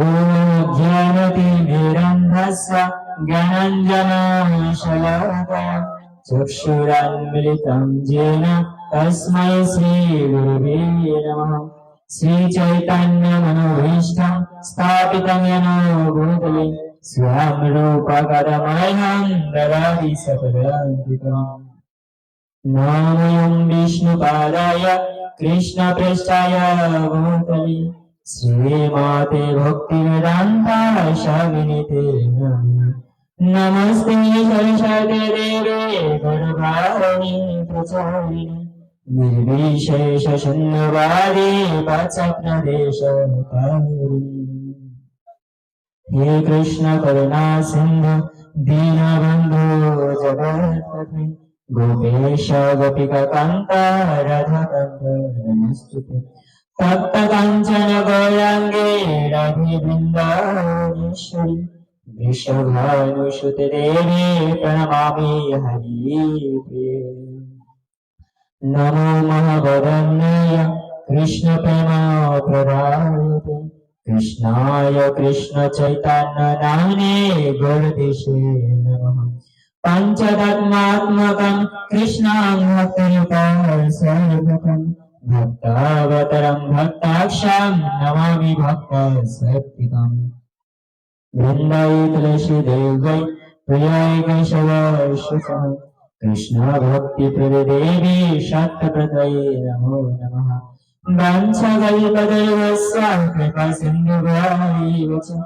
ॐ ज्ञानतिमिरन्धस्य ज्ञानञ्जनाशलाकया चक्षुरान्मिलितं येन तस्मै श्रीगुरुवे नमः श्रीचैतन्यमनोभीष्टं स्थापितं येन भूतले स्वयं रूपकरमयं ददाति सकलान्तिकम् नामयं विष्णुपादाय कृष्णपृष्ठाय भूतले श्रीमाते भक्तिवेदान्ता स्वामिनिते नमः नमस्ते सरस्वते देवे गणभारिणि प्रचारिणि निर्विशेषशून्यवादी हे कृष्ण करुणा सिन्धु दीनबन्धु जगत्पते गोपेश তপ্তকাঞ্চন গৌরাঙ্গে রাধে বৃন্দাবনেশ্বরী বিশ্বভানুসুতে দেবী প্রণমামি হরি নমো মহাবরণ্যয় কৃষ্ণ প্রেমা প্রদায়তে কৃষ্ণায় কৃষ্ণ চৈতন্য নামনে গৌরদেশে নম। পঞ্চদত্মাত্মকম কৃষ্ণাং ভক্তিরূপম সর্বকম ভক্তা नमामि भक्तसत्तिकम् वृन्दाय तुलसी देवै प्रियाय केशवशुकः कृष्ण भक्ति देवी शक्तप्रदये नमो नमः वंशकल्पदैवस्य कृपा सिन्धुभावैव च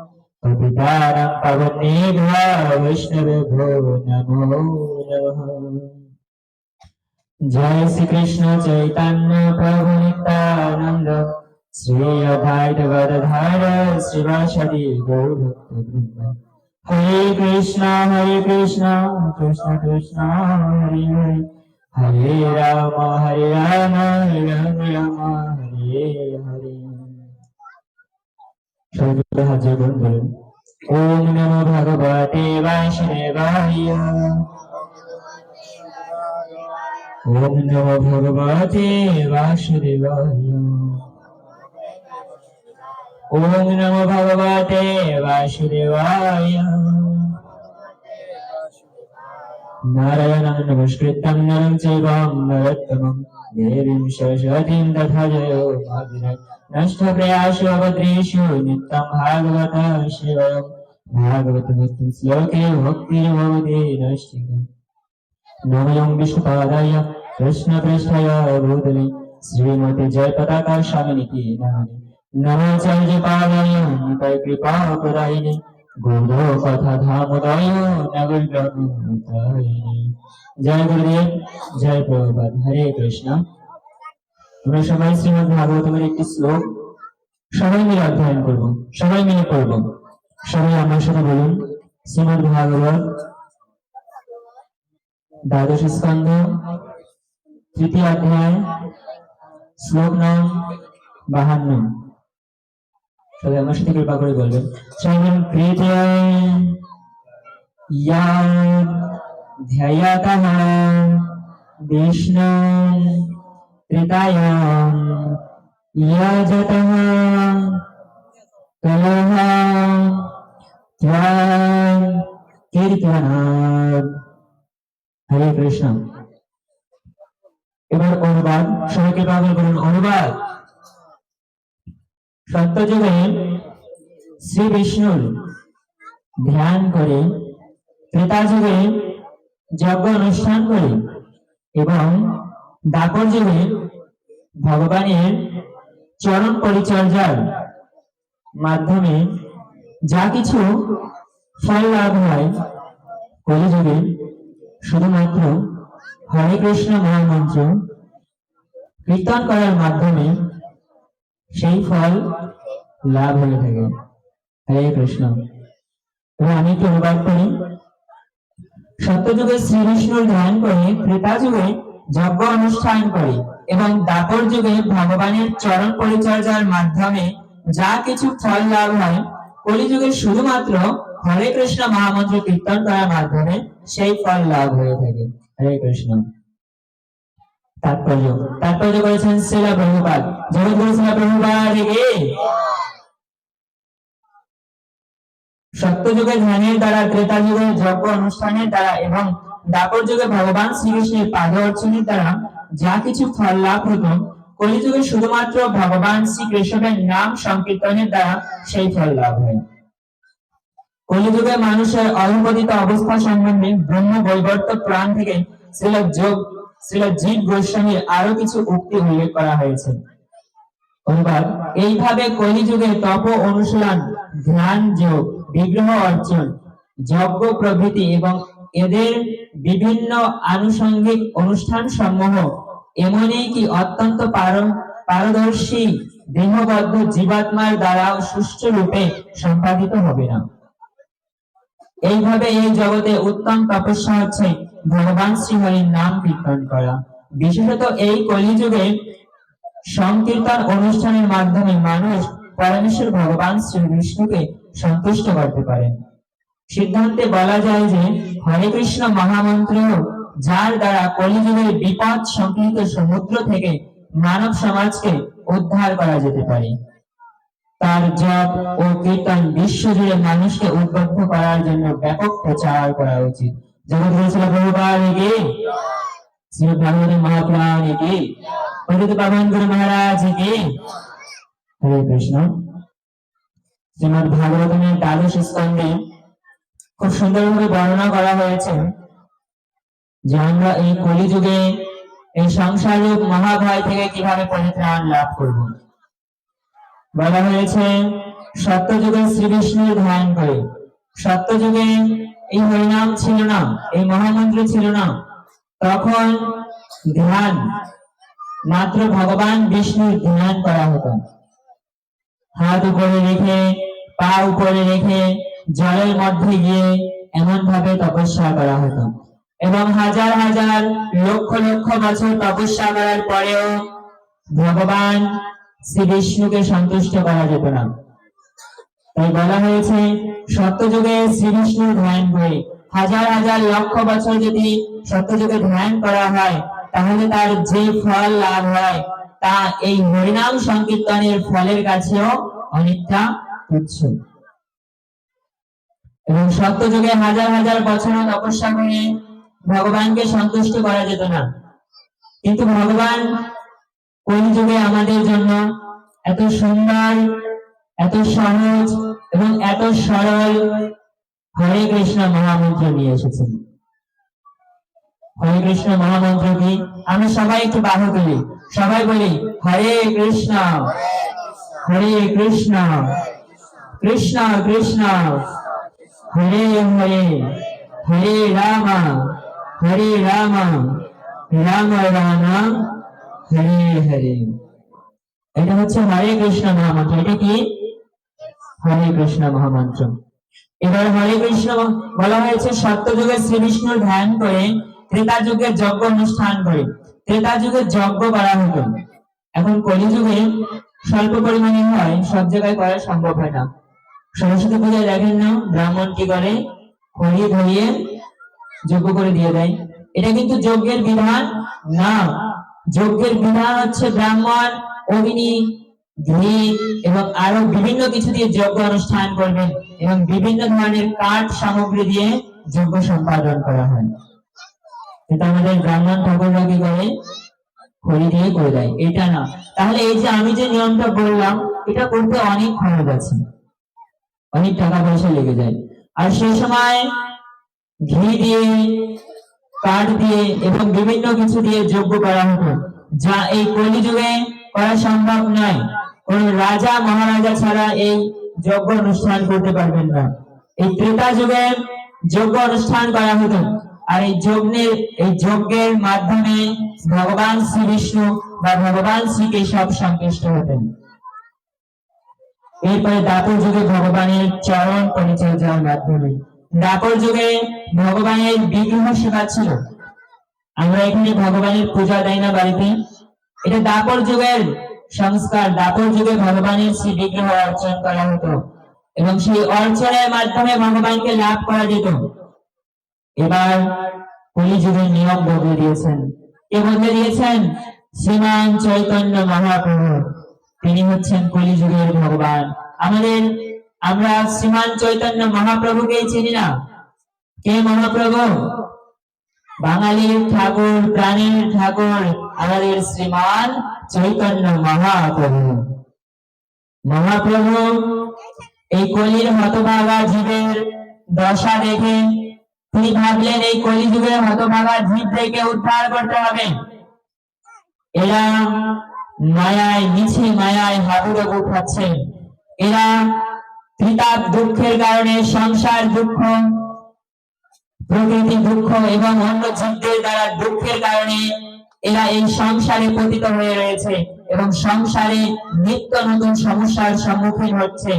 पतितारं पवनेभ्य वैष्णवेभ्यो नमो नमः जय श्री कृष्ण चैतन्य प्रभु नित्यानंद শ্রী ভাইগর ধর শিবাশরী গৌরভক্ত বৃন্দ হরে কৃষ্ণ হরে কৃষ্ণ কৃষ্ণ কৃষ্ণ, হরে হরে। হরে রাম হরে রাম রাম রাম, হরে হরে। সর্বদা হাজির বলুন ওম নমো ভগবতে বাসুদেবায়। ওম নমো ভগবতে বাসুদেবায়। ওম নমো ভগবতে বাসুদেবায় নারায়ণং নমস্কৃত্যং নরং চৈবং নরোত্তমং দেবীং সরস্বতীং তথাজয় নষ্টপ্রয়াসু অবদ্রেষু নিত্যং ভাগবত শিবয়ং भागवतमस्मिन् श्लोके भक्तिर्भवति नैष्ठिकम् नवयं विष्णुपादाय कृष्णपृष्ठय भूतले। श्रीमते जयपताकाशामिनिति नमामि নমো সঞ্জী পালয় তাই কৃপা করাইনি জয় জয় কৃষ্ণ আমরা সবাই শ্রীমদ একটি শ্লোক সবাই মিলে অধ্যয়ন করব, সবাই মিলে করব সবাই আমার সাথে বলুন, শ্রীমদ ভাগবত, দ্বাদশ স্কন্ধ, তৃতীয় অধ্যায়, শ্লোক নাম বাহান্ন। সবাই আমার সাথে কৃপা করে বলবেন। শ্রবণ কীর্তনাদ হরে কৃষ্ণ। এবার অনুবাদ, সবাইকে পাগল করুন, অনুবাদ। সত্যযুগে শ্রী বিষ্ণুর ধ্যান করে ত্রেতা যজ্ঞ অনুষ্ঠান করে এবং দাপর যুগে ভগবানের চরণ পরিচর্যার মাধ্যমে যা কিছু ফল লাভ হয়, কলিযুগে শুধুমাত্র হরে কৃষ্ণ মহামন্ত্র কীর্তন করার মাধ্যমে সেই ফল লাভ হয়ে থাকে। হরে কৃষ্ণ। আমি একটু অনুবাদ করি। সত্যযুগে শ্রী বিষ্ণুর ধ্যান করে ত্রেতা যুগে যজ্ঞ অনুষ্ঠান করে এবং দাপর যুগে ভগবানের চরণ পরিচর্যার মাধ্যমে যা কিছু ফল লাভ হয়, কলিযুগে শুধুমাত্র হরে কৃষ্ণ মহামন্ত্র কীর্তন করার মাধ্যমে সেই ফল লাভ হয়ে থাকে। হরে কৃষ্ণ। তাৎপর্য। তাৎপর্য করেছেন ধ্যানের দ্বারা যজ্ঞ অনুষ্ঠানের দ্বারা এবং দ্বাপর যুগে ভগবান শ্রীকৃষ্ণের পাদ অর্চনের দ্বারা যা কিছু ফল লাভ হতো, কলিযুগে শুধুমাত্র ভগবান শ্রীকৃষ্ণের নাম সংকীর্তনের দ্বারা সেই ফল লাভ হয়। কলিযুগে মানুষের অধপতিত অবস্থা সম্বন্ধে ব্রহ্ম বৈবর্ত প্রাণ থেকে শ্রীল যোগ শ্রীল জীব গোস্বামীর আরও কিছু উক্তি উল্লেখ করা হয়েছে। অনুবাদ এইভাবে কলিযুগে তপ অনুশীলন ধ্যান যোগ, বিগ্রহ অর্জন, যজ্ঞ প্রভৃতি এবং এদের বিভিন্ন আনুষঙ্গিক অনুষ্ঠান সমূহ এমনই কি অত্যন্ত পারদর্শী, দেহবদ্ধ জীবাত্মার দ্বারা সুষ্ঠু রূপে সম্পাদিত হবে না। এইভাবে এই জগতে উত্তম তপস্যা হচ্ছে ভগবান শ্রীহরির নাম কীর্তন করা। বিশেষত এই কলিযুগে সংকীর্তন অনুষ্ঠানের মাধ্যমে মানুষ পরমেশ্বর ভগবান শ্রী বিষ্ণুকে সন্তুষ্ট করতে পারেন। সিদ্ধান্তে বলা যায় যে হরে কৃষ্ণ মহামন্ত্র যার দ্বারা কলিযুগের বিপদ সংকৃত সমুদ্র থেকে মানব সমাজকে উদ্ধার করা যেতে পারে। তার জপ ও কীর্তন বিশ্বজুড়ে মানুষকে উদ্বুদ্ধ করার জন্য ব্যাপক প্রচার করা উচিত। বর্ণনা করা হয়েছে যে আমরা এই কলিযুগে এই সংসার মহাভয় থেকে কীভাবে পরিত্রাণ লাভ করব। বলা হয়েছে সত্যযুগে শ্রীবিষ্ণুর ধ্যান করে। সত্যযুগে এই হরিনাম ছিল না, এই মহামন্ত্র ছিল না। তখন ধ্যান, মাত্র ভগবান বিষ্ণুর ধ্যান করা হতো। হাত উপরে রেখে, পা উপরে রেখে, জলের মধ্যে গিয়ে এমন ভাবে তপস্যা করা হতো। এবং হাজার হাজার লক্ষ লক্ষ বছর তপস্যা করার পরেও ভগবান শ্রী বিষ্ণুকে সন্তুষ্ট করা যেত না। তাই বলা হয়েছে, সত্যযুগে শ্রী বিষ্ণুর ধ্যান করে হাজার হাজার লক্ষ বছর যদি সত্যযুগে ধ্যান করা হয়, তাহলে তার যে ফল লাভ হয়, তা এই হরিনাম সংকীর্তনের ফলের কাছেও অনেকটা তুচ্ছ। এবং সত্যযুগে হাজার হাজার বছর তপস্যা করে ভগবানকে সন্তুষ্ট করা যেত না। কিন্তু ভগবান কলিযুগে আমাদের জন্য এত সুন্দর, এত সহজ এবং এত সরল হরে কৃষ্ণ মহামন্ত্র নিয়ে এসেছেন। হরে কৃষ্ণ মহামন্ত্র কি? আমরা সবাই একটু বাহু তুলি সবাই বলি, হরে কৃষ্ণ হরে কৃষ্ণ কৃষ্ণ কৃষ্ণ, হরে হরে হরে রাম হরে রাম রাম রাম হরে হরে। এটা হচ্ছে হরে কৃষ্ণ মহামন্ত্র। এটা কি? হরে কৃষ্ণ মহামন্ত্র। এবার হরে কৃষ্ণ বলা হয়েছে, সত্যযুগে শ্রী ধ্যান করে ত্রেতা যুগের যজ্ঞ অনুষ্ঠান করে। ত্রেতা যুগে যজ্ঞ করা হতো। এখন কলিযুগে স্বল্প পরিমাণে হয়, সব জায়গায় করা সম্ভব হয় না। সরস্বতী পূজায় দেখেন না, ব্রাহ্মণ কি করে? খড়ি ধরিয়ে যজ্ঞ করে দিয়ে দেয়। এটা কিন্তু যজ্ঞের বিধান না। যজ্ঞের বিধান হচ্ছে ব্রাহ্মণ, অগ্নি ঘি এবং আরও বিভিন্ন কিছু দিয়ে যজ্ঞ অনুষ্ঠান করবেন এবং বিভিন্ন ধরনের কাঠ সামগ্রী দিয়ে যজ্ঞ সম্পাদন করা হয়। এটা আমাদের ব্রাহ্মণ ঠাকুররা কি করে দিয়ে করে দেয়। এটা না। তাহলে এই যে আমি যে নিয়মটা বললাম, এটা করতে অনেক খরচ আছে। অনেক টাকা পয়সা লেগে যায়। আর সেই সময় ঘি দিয়ে কাঠ দিয়ে এবং বিভিন্ন কিছু দিয়ে যজ্ঞ করা হতো, যা এই কলিযুগে করা সম্ভব নয়। কোন রাজা, মহারাজা ছাড়া এই যজ্ঞ অনুষ্ঠান করতে পারবেন না। এই ত্রেতা যুগে যজ্ঞ অনুষ্ঠান করা হতো আর এই যজ্ঞের এই যজ্ঞের মাধ্যমে ভগবান শ্রী বিষ্ণু বা ভগবান শ্রী কেশব সন্তুষ্ট হতেন। এরপরে দাপর যুগে ভগবানের চরণ পরিচর্যার মাধ্যমে দাপর যুগে ভগবানের বিগ্রহ সেবা ছিল। আমরা এখানে ভগবানের পূজা দেয় না বাড়িতে। এটা দাপর যুগের সংস্কার দাপর যুগে ভগবানের শ্রী বিগ্রহ অর্চন করা হতো এবং সেই অর্চনের মাধ্যমে ভগবানকে লাভ করা যেত। এবার কলিযুগের নিয়ম বদলে দিয়েছেন। কে বদলে দিয়েছেন? শ্রীমান চৈতন্য মহাপ্রভু। তিনি হচ্ছেন কলিযুগের ভগবান। আমাদের আমরা শ্রীমান চৈতন্য মহাপ্রভুকেই চিনি না। কে মহাপ্রভু? বাঙালির ঠাকুর, প্রাণীর ঠাকুর, আমাদের শ্রীমান চৈতন্য মহাপ্রভু। মহাপ্রভু, এই কলির হতভাগা জীবের দশা দেখে তিনি ভাবলেন, এই কলিযুগের হতভাগা জীব থেকে উদ্ধার করতে হবে। এরা মায়ায়, মিছে মায়ায় হাবুডুবু খাচ্ছে। এরা পিতার দুঃখের কারণে সংসার দুঃখ, প্রকৃতি দুঃখ এবং অন্য জীবদের দ্বারা দুঃখের কারণে এরা এই সংসারে পতিত হয়ে রয়েছে এবং সংসারে নিত্য নতুন সমস্যার সম্মুখীন হচ্ছে।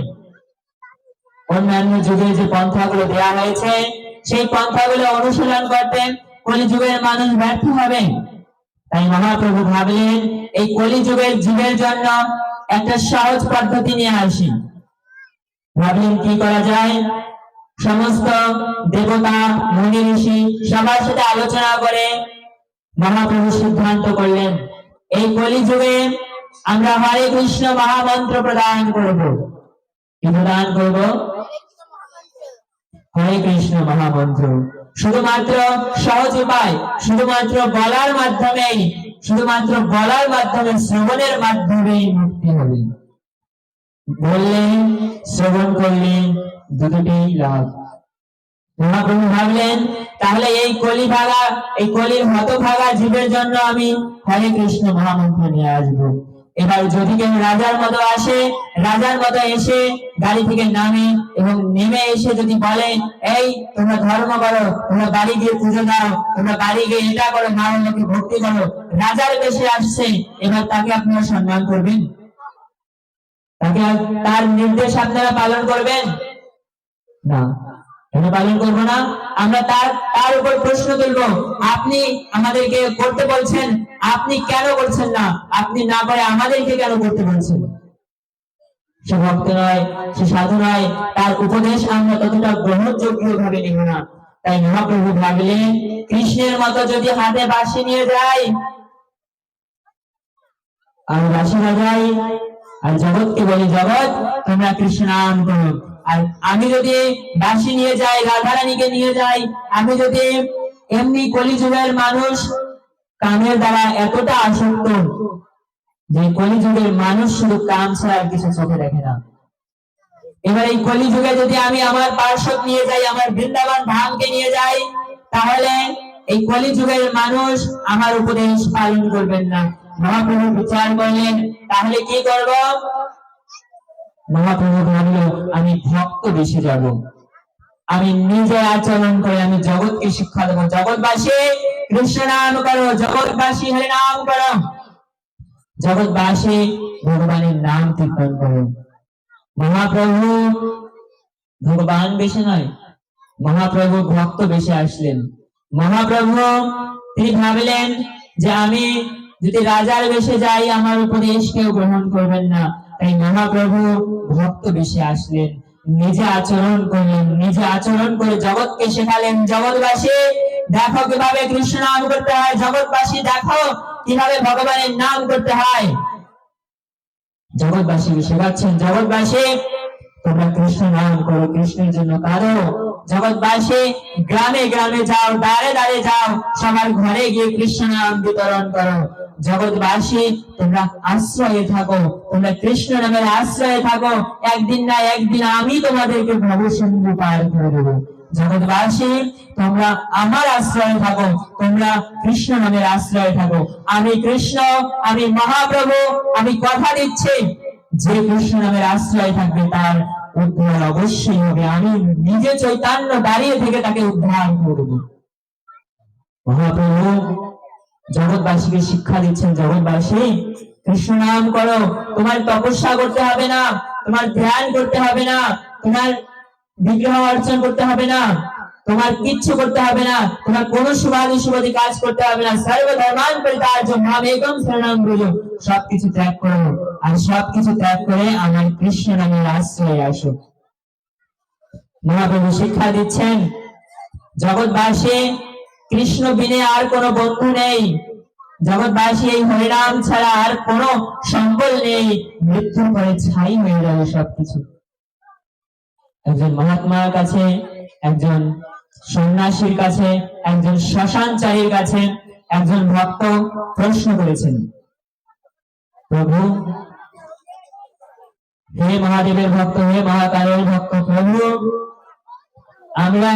অন্যান্য যুগে যে পন্থাগুলো দেওয়া হয়েছে, সেই পন্থাগুলো অনুশীলন করতে কলিযুগের মানুষ ব্যর্থ হবে। তাই মহাপ্রভু ভাবলেন, এই কলিযুগের জীবের জন্য একটা সহজ পদ্ধতি নিয়ে আসি। ভাবলেন কি করা যায়? সমস্ত দেবতা, মুনি, ঋষি সবার সাথে আলোচনা করে মহাপ্রভু সিদ্ধান্ত করলেন। এই কলিযুগে আমরা হরে কৃষ্ণ মহামন্ত্র প্রদান করব। কি প্রদান করব? হরে কৃষ্ণ মহামন্ত্র। শুধুমাত্র সহজ উপায়, শুধুমাত্র বলার মাধ্যমেই, শুধুমাত্র বলার মাধ্যমে, শ্রবণের মাধ্যমেই মুক্তি হবে। বললে, শ্রবণ করলে দুটোতেই লাভ। মহাপ্রভু ভাবলেন, তাহলে এই কলি ভাগা এই কলির হত ভাগা জীবের জন্য আমি হরে কৃষ্ণ মহামন্ত্র নিয়ে আসব। এবার যদি কেউ রাজার মতো আসে, রাজার মতো এসে গাড়ি থেকে নামে এবং নেমে এসে যদি বলে, এই, তোমরা ধর্ম করো, তোমরা বাড়ি গিয়ে পুজো দাও, তোমরা বাড়ি গিয়ে এটা করো, মা ভক্তি করো। রাজার বেশে আসছে, এবার তাকে আপনারা সম্মান করবেন? তার নির্দেশ আপনারা পালন করবেন? না। পালন করব না। আমরা তার তার উপর প্রশ্ন তুলবো। আপনি আমাদেরকে করতে বলছেন, আপনি কেন করছেন না? আপনি না করে আমাদেরকে কেন করতে বলছেন? সে ভক্ত নয়, সে সাধু নয়। তার উপদেশ আমরা ততটা গ্রহণযোগ্য ভাবে নিব না। তাই মহাপ্রভু ভাবলেন, কৃষ্ণের মতো যদি হাতে বাঁশি নিয়ে যায় আর বাঁশি বাজাই আর জগৎকে বলি জগৎ, তোমরা কৃষ্ণাম করো আর আমি যদি বাঁশি নিয়ে যাই, রাধারানীকে নিয়ে যাই, আমি যদি এমনি কলিযুগের মানুষ, কামের দ্বারা এতটা আসক্ত, যে কলিযুগের মানুষ শুধু কাম ছাড়া আর কিছু চোখে দেখে না। এবার এই কলিযুগে যদি আমি আমার পার্শ্বদ নিয়ে যাই, আমার বৃন্দাবন ধামকে নিয়ে যাই, তাহলে এই কলিযুগের মানুষ আমার উপদেশ পালন করবেন না। মহাপ্রভু বিচার করলেন, তাহলে কি করব? মহাপ্রভু ভাবলো আমি ভক্ত যাব। আমি আচরণ করে, আমি জগৎকে শিক্ষা দেবো। জগৎবাসী, কৃষ্ণ নাম করো, জগৎবাসী, হরে নাম করো। জগৎবাসী, ভগবানের নাম কীর্তন করো। মহাপ্রভু ভগবান বেশি নয়, মহাপ্রভু ভক্ত বেশি আসলেন। মহাপ্রভু তিনি ভাবলেন যে আমি যদি রাজার বেশে যাই, আমার উপদেশ কেউ গ্রহণ করবেন না। তাই মহাপ্রভু ভক্ত বেশি আসলেন। নিজে আচরণ করলেন, নিজে আচরণ করে জগৎকে শেখালেন। জগৎবাসী, দেখো কীভাবে কৃষ্ণ নাম করতে হয়। জগৎবাসী, দেখো কীভাবে ভগবানের নাম করতে হয়। জগৎবাসী শেখাচ্ছেন। জগৎবাসী তোমরা কৃষ্ণ নাম করো, কৃষ্ণের জন্য কারও জগৎবাসী গ্রামে গ্রামে যাও দাঁড়ে দাঁড়ে যাও, সবার ঘরে গিয়ে কৃষ্ণ নাম বিতরণ করো। জগৎবাসী তোমরা আশ্রয়ে থাকো, তোমরা কৃষ্ণ নামের আশ্রয়ে থাকো। একদিন না একদিন আমি তোমাদেরকে ভব সিন্ধু পার করে দেবো। জগৎবাসী তোমরা আমার আশ্রয়ে থাকো, তোমরা কৃষ্ণ নামের আশ্রয়ে থাকো। আমি কৃষ্ণ, আমি মহাপ্রভু, আমি কথা দিচ্ছি। যে কৃষ্ণ নামের আশ্রয় থাকবে তার উদ্ধার অবশ্যই হবে। আমি নিজে দাঁড়িয়ে থেকে তাকে উদ্ধার করব। মহাপ্রভু, জগৎবাসীকে শিক্ষা দিচ্ছেন জগৎবাসী, কৃষ্ণ নাম করো, তোমার তপস্যা করতে হবে না, তোমার ধ্যান করতে হবে না, তোমার বিগ্রহ অর্চন করতে হবে না। তোমার কিচ্ছু করতে হবে না। তোমার কোন শুভাদি শুভাদি কাজ করতে হবে না। সর্বধর্মান সবকিছু ত্যাগ করো। আর সবকিছু ত্যাগ করে আমার কৃষ্ণ নামের আশ্রয়ে আসো। মহাপ্রভু শিক্ষা দিচ্ছেন, জগৎবাসী, কৃষ্ণ বিনে আর কোনো বন্ধু নেই। জগৎবাসী এই হরিনাম ছাড়া আর কোনো সম্বল নেই। মৃত্যুর পরে ছাই হয়ে যাবে সবকিছু। একজন মহাত্মার কাছে একজন সন্ন্যাসীর কাছে একজন শ্মশানচারীর কাছে একজন ভক্ত প্রশ্ন করেছেন, প্রভু, হে মহাদেবের ভক্ত, হে মহাকালের ভক্ত, প্রভু, আমরা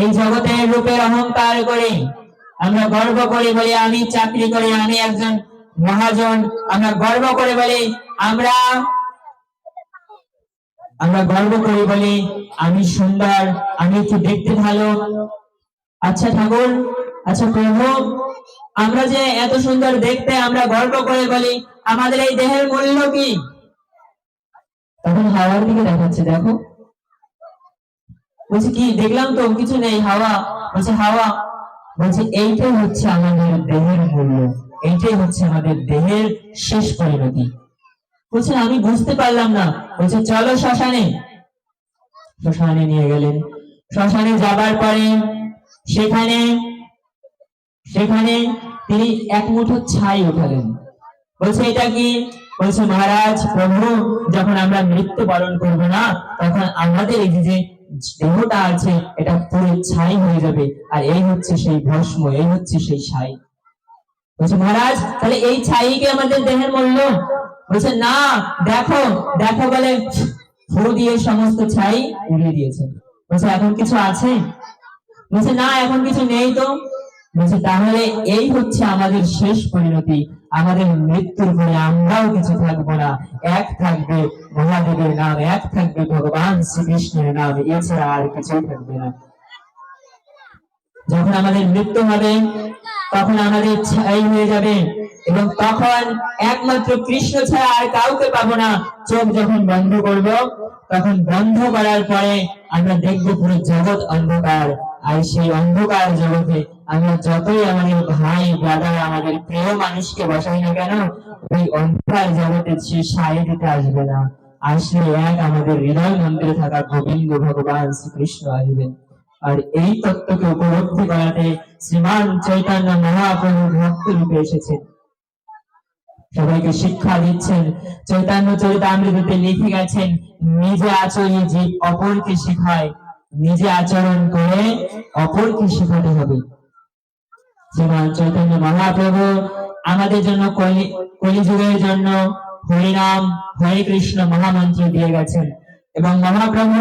এই জগতের রূপের অহংকার করি, আমরা গর্ব করি বলি আমি চাকরি করি, আমি একজন মহাজন, আমরা গর্ব করে বলি আমরা আমরা গর্ব করি বলি, আমি সুন্দর, আমি একটু দেখতে ভালো? আচ্ছা ঠাকুর আচ্ছা প্রভু, আমরা যে এত সুন্দর দেখতে, আমরা গর্ব করে বলি, আমাদের এই দেহের মূল্য কি? তখন হাওয়ার দিকে দেখাচ্ছে, দেখো। বলছে, কি, দেখলাম তো, কিছু নেই, হাওয়া। বলছে হাওয়া। বলছে, এইটাই হচ্ছে আমাদের দেহের মূল্য, এইটাই হচ্ছে আমাদের দেহের শেষ পরিণতি। বলছে, আমি বুঝতে পারলাম না। বলছে, চলো শ্মশানে। শ্মশানে নিয়ে গেলেন। শ্মশানে যাবার পরে সেখানে সেখানে তিনি এক মুঠো ছাই উঠালেন। বলছে, এটা কি? বলছে, মহারাজ, প্রভু, যখন আমরা মৃত্যু পালন করব না, তখন আমাদের এই যে দেহটা আছে, এটা পুরো ছাই হয়ে যাবে। আর এই হচ্ছে সেই ভস্ম, এই হচ্ছে সেই ছাই। বলছে, মহারাজ, তাহলে এই ছাই কি আমাদের দেহের মূল্য বলছে, না, দেখো দেখো বলে ফু দিয়ে সমস্ত ছাই উড়িয়ে দিয়েছেন বলছে, এখন কিছু আছে? বলছে, না, এখন কিছু নেই তো। বলছে, তাহলে এই হচ্ছে আমাদের শেষ পরিণতি, আমাদের মৃত্যুর পরে আমরাও কিছু থাকব না। এক থাকবে মহাদেবের নাম, এক থাকবে ভগবান শ্রীকৃষ্ণের নাম, এছাড়া আর কিছুই থাকবে না। যখন আমাদের মৃত্যু হবে, তখন আমাদের ছাই হয়ে যাবে। এবং তখন একমাত্র কৃষ্ণ ছাড়া আর কাউকে পাবো না। চোখ যখন বন্ধ করব, তখন বন্ধ করার পরে আমরা দেখব পুরো জগৎ অন্ধকার। আর সেই অন্ধকার জগতে আমরা যতই আমাদের ভাই ব্রাদার আমাদের প্রিয় মানুষকে বসাই না কেন, ওই অন্ধকার জগতে সে সায় দিতে আসবে না। আসলে এক আমাদের হৃদয় মন্দিরে থাকা গোবিন্দ ভগবান শ্রীকৃষ্ণ আসবেন। আর এই তত্ত্বকে উপলব্ধি করাতে শ্রীমান চৈতন্য মহাপ্রভু ভক্ত রূপে এসেছেন। সবাইকে শিক্ষা দিচ্ছেন। চৈতন্য চরিতামৃততে লিখে গেছেন, নিজে আচরণে জীব অপরকে শেখায়, নিজে আচরণ করে অপরকে শেখাতে হবে। শ্রীমান চৈতন্য মহাপ্রভু আমাদের জন্য কলিযুগের জন্য হরিনাম, হরে কৃষ্ণ মহামন্ত্র দিয়ে গেছেন। এবং মহাপ্রভু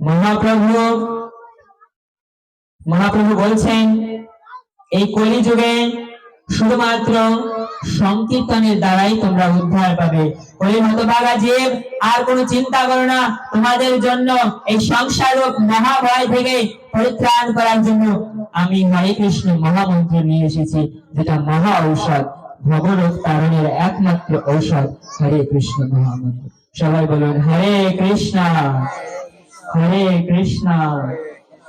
মহাপ্রভু মহাপ্রভু বলছেন, এই কলিযুগে শুধুমাত্র সংকীর্তনের দ্বারাই তোমরা উদ্ধার পাবে। ওই হতভাগা জীব, আর কোনো চিন্তা করো না। তোমাদের জন্য এই সংসার রূপ মহাভয় থেকে পরিত্রাণ করার জন্য আমি হরে কৃষ্ণ মহামন্ত্র নিয়ে এসেছি, যেটা মহা ঔষধ ভবরোগ তারণের একমাত্র ঔষধ হরে কৃষ্ণ মহামন্ত্র। সবাই বলুন, হরে কৃষ্ণ হরে কৃষ্ণ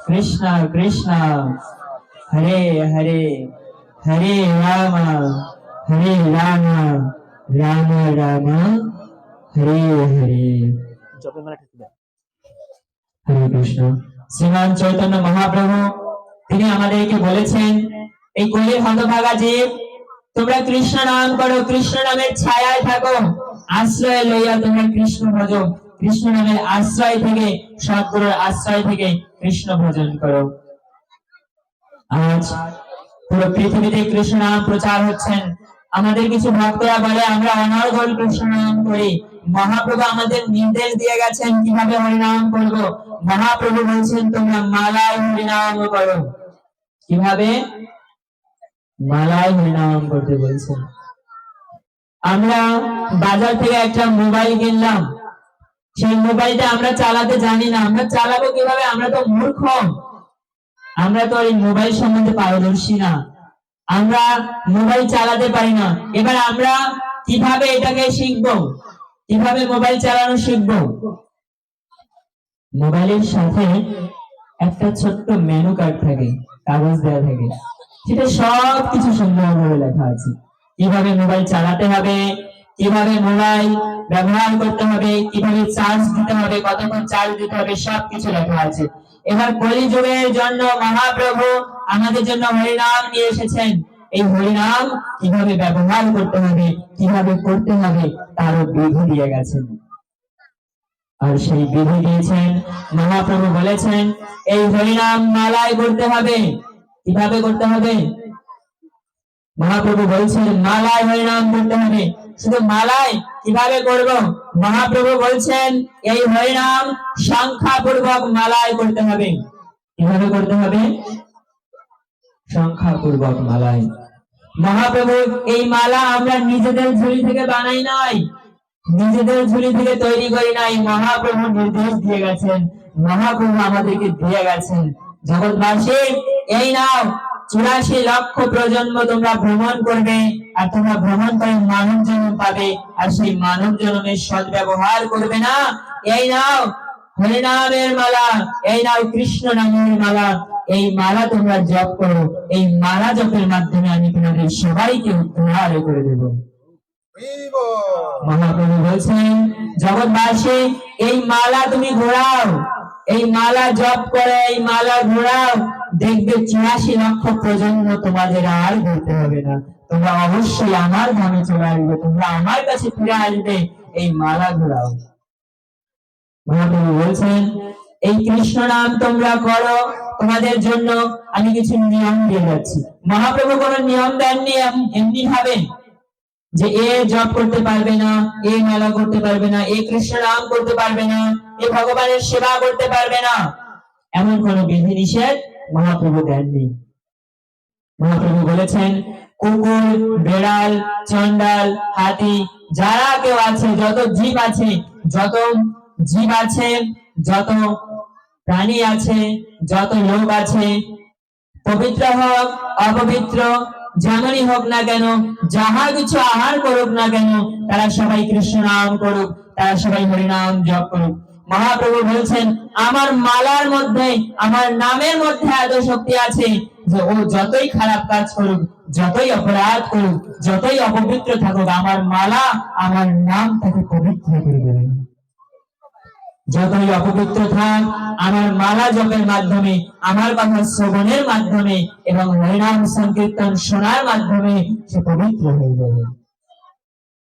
কৃষ্ণ কৃষ্ণ, হরে হরে। হরে রাম হরে রাম রাম রাম, হরে হরে। হরে কৃষ্ণ। শ্রীমান চৈতন্য মহাপ্রভু, তিনি আমাদেরকে বলেছেন, এই কলির হতভাগা জীব, তোমরা কৃষ্ণ নাম করো, কৃষ্ণ নামের ছায়ায় থাকো, আশ্রয় লইয়া তোমরা কৃষ্ণ ভজ। কৃষ্ণ নামের আশ্রয় থেকে, সদ্গুরুর আশ্রয় থেকে কৃষ্ণ ভজন করো। আজ পুরো পৃথিবীতে কৃষ্ণ নাম প্রচার হচ্ছেন। আমাদের কিছু ভক্তরা বলে, আমরা অনর্গল কৃষ্ণ নাম করি। মহাপ্রভু আমাদের নির্দেশ দিয়ে গেছেন, কীভাবে হরিনাম করব? মহাপ্রভু বলছেন, তোমরা মালায় হরিনাম করো। কীভাবে? মালায় হরিনাম করতে বলছেন। আমরা বাজার থেকে একটা মোবাইল কিনলাম। সেই মোবাইলটা আমরা চালাতে জানি না। আমরা চালাবো কীভাবে? আমরা তো মূর্খ। আমরা তো এই মোবাইল সম্বন্ধে পারদর্শী না। আমরা মোবাইল চালাতে পারি না। এবার আমরা কীভাবে এটাকে শিখব? কীভাবে মোবাইল চালানো শিখব? মোবাইলের সাথে একটা ছোট্ট মেনু কার্ড থাকে, কাগজ দেওয়া থাকে। সেটা সব কিছু সুন্দরভাবে লেখা আছে। কীভাবে মোবাইল চালাতে হবে, কীভাবে মোবাইল ব্যবহার করতে হবে, কীভাবে চার্জ দিতে হবে, কতক্ষণ চার্জ দিতে হবে সব কিছু লেখা আছে। এবার কলিযুগের জন্য মহাপ্রভু আমাদের জন্য হরিনাম নিয়ে এসেছেন। এই হরিনাম কীভাবে ব্যবহার করতে হবে, কীভাবে করতে হবে, তারও বিধি দিয়ে গেছেন। আর সেই বিধি দিয়েছেন, মহাপ্রভু বলেছেন, এই হরিনাম মালায় করতে হবে। কীভাবে করতে হবে? মহাপ্রভু বলছেন, মালায় হরিনাম করতে হবে। শুধু মালায় কীভাবে করব? মহাপ্রভু বলছেন, এই হরিনাম সংখ্যা পূর্বক মালায় করতে হবে। কীভাবে করতে হবে? সংখ্যা পূর্বক মালায়। মহাপ্রভু, এই মালা আমরা নিজেদের ঝুলি থেকে বানাই নাই। নিজেদের ঝুলি থেকে তৈরি করি নাই। মহাপ্রভু নির্দেশ দিয়ে গেছেন। মহাপ্রভু আমাদেরকে দিয়ে গেছেন। জগৎবাসী, এই নাও চুরাশি লক্ষ প্রজন্ম তোমরা ভ্রমণ করবে আর তোমরা ভ্রমণ করে মানব জন্ম পাবে আর সেই মানব জন্মের সৎ ব্যবহার করবে না। এই নাও হরিনামের মালা এই নাও কৃষ্ণ নামের মালা এই মালা তোমরা জপ করো এই মালা জপের মাধ্যমে আমি তোমাদের সবাইকে উদ্ধার করে দেবো! মহাপ্রভু বলছেন জগৎবাসী এই মালা তুমি ঘোরাও। এই মালা জপ করে, এই মালা ঘোরাও, দেখবে চুরাশি লক্ষ প্রজন্ম তোমাদের আর ঘুরতে হবে না। তোমরা অবশ্যই আমার ধামে চলে আসবে, তোমরা আমার কাছে ফিরে আসবে, এই মালা ঘোরাও। মহাপ্রভু বলছেন, এই কৃষ্ণ নাম তোমরা করো, তোমাদের জন্য আমি কিছু নিয়ম দিয়ে যাচ্ছি। মহাপ্রভু কোনো নিয়ম দেননি এমনি ভাবে যে এ জব করতে পারবে না, এ মেলা করতে পারবে না, এ কৃষ্ণ নাম করতে পারবে না। এ ভগবানের সেবা করতে পারবে না। এমন কোন বিধি নিষেধ মহাপ্রভু দেননি। মহাপ্রভু বলেছেন, কুকুর, বেড়াল চন্ডাল হাতি, যারা কেউ আছে, যত জীব আছে, যত জীব আছে, যত প্রাণী আছে, যত লোক আছে, পবিত্র হোক, অপবিত্র, যেমনই হোক না কেন, যাহা কিছু আহার করুক না কেন, তারা সবাই কৃষ্ণ নাম করুক, তারা সবাই হরিনাম জপ করুক। মহাপ্রভু বলছেন, আমার মালার মধ্যে, আমার নামের মধ্যে এত শক্তি আছে যে ও যতই খারাপ কাজ করুক, যতই অপরাধ করুক, যতই অপবিত্র থাকুক, আমার মালা, আমার নাম তাকে পবিত্র করে দেবে। যতই অপবিত্র থাক, আমার মালা জপের মাধ্যমে, আমার কথা শ্রবণের মাধ্যমে এবং হরিনাম সংকীর্তন শোনার মাধ্যমে সে পবিত্র হয়ে যাবে।